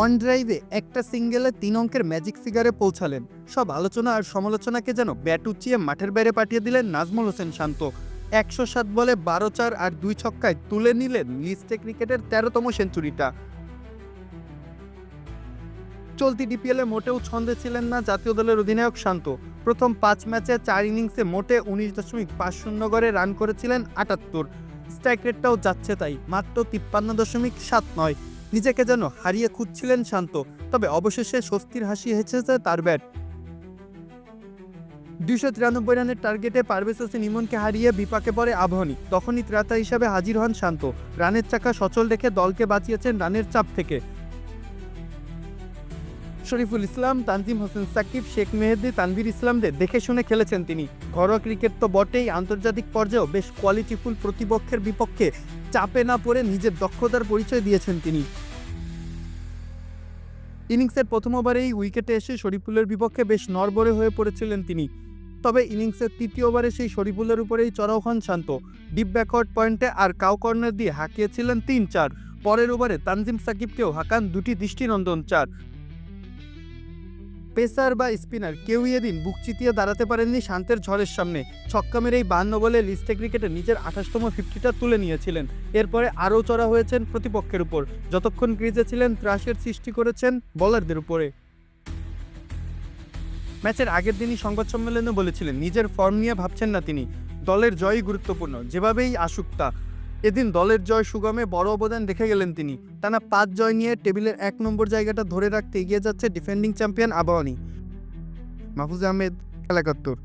On ড্রাইভে একটা সিঙ্গেলে তিন অঙ্কের ম্যাজিক ফিগারে পৌঁছালেন। সব আলোচনা আর সমালোচনাকে যেন ব্যাট উঁচিয়ে মাঠের বাইরে পাঠিয়ে দিলেন নাজমুল হোসেন শান্ত। একশো সাত বলে বারো চার আর দুই ছক্কায় তুলে নিলেন লিস্টে ক্রিকেটের তেরোতম সেঞ্চুরিটা। চলতি ডিপিএলে মোটেও ছন্দে ছিলেন না জাতীয় দলের অধিনায়ক শান্ত। প্রথম পাঁচ ম্যাচে চার ইনিংসে মোটে উনিশ দশমিক পাঁচ শূন্য গড়ে রান করেছিলেন আটাত্তর। স্ট্রাইক রেটটাও যাচ্ছে তাই, মাত্র তিপ্পান্ন দশমিক সাত নয়। নিজেকে যেন হারিয়ে খুঁজছিলেন শান্ত, তবে অবশেষে স্বস্তির হাসি হেসেছে তার ব্যাট। দুইশো তিরানব্বই রানের টার্গেটে পারভেজ হোসেন ইমনকে হারিয়ে বিপাকে পড়ে আবহানী। তখনই ত্রাতা হিসাবে হাজির হন শান্ত। রানের চাকা সচল রেখে দলকে বাঁচিয়েছেন রানের চাপ থেকে। শরীফুল ইসলাম, তানজিম হোসেন সাকিব, শেখ মেহেদি, তানভীর ইসলামদের দেখে শুনে খেলেছেন তিনি। ঘরোয়া ক্রিকেট তো বটেই, আন্তর্জাতিক পর্যায়েও বেশ কোয়ালিটিফুল প্রতিপক্ষের বিপক্ষে চাপে না পড়ে নিজের দক্ষতার পরিচয় দিয়েছেন তিনি। ইনিংসের প্রথম ওভারেই উইকেটে এসে শরীফুলের বিপক্ষে বেশ নরবরে হয়ে পড়েছিলেন তিনি। তবে ইনিংসের তৃতীয় ওভারে সেই শরীফুলের উপরেই চড়াও হন শান্ত। ডিপ ব্যাকওয়ার্ড পয়েন্টে আর কাউ কর্নার দিয়ে হাঁকিয়েছিলেন তিন চার। পরের ওভারে তানজিম সাকিবকেও হাঁকান দুটি দৃষ্টিনন্দন চার। পেসার বা স্পিনার কেউই এদিন বুক চিতিয়ে দাঁড়াতে পারেননি শান্তের ঝড়ের সামনে। ছক্কা মেরে এই বান্ন বলে লিস্টে ক্রিকেটে নিজের আঠাশতম ফিফটিটা তুলে নিয়েছিলেন। এরপরে আরও চড়া হয়েছেন প্রতিপক্ষের উপর। যতক্ষণ ক্রিজে ছিলেন, ত্রাসের সৃষ্টি করেছেন বোলারদের উপরে। ম্যাচের আগের দিনই সংবাদ সম্মেলনে বলেছিলেন, নিজের ফর্ম নিয়ে ভাবছেন না তিনি। দলের জয়ই গুরুত্বপূর্ণ, যেভাবেই আসুক তা। এদিন দলের জয় সুগমে বড় অবদান রেখে গেলেন তিনি। টানা পাঁচ জয় নিয়ে টেবিলের এক নম্বর জায়গাটা ধরে রাখতে এগিয়ে যাচ্ছে ডিফেন্ডিং চ্যাম্পিয়ন আবাহনী। মাহফুজ আহমেদ, খেলাকাত্তর।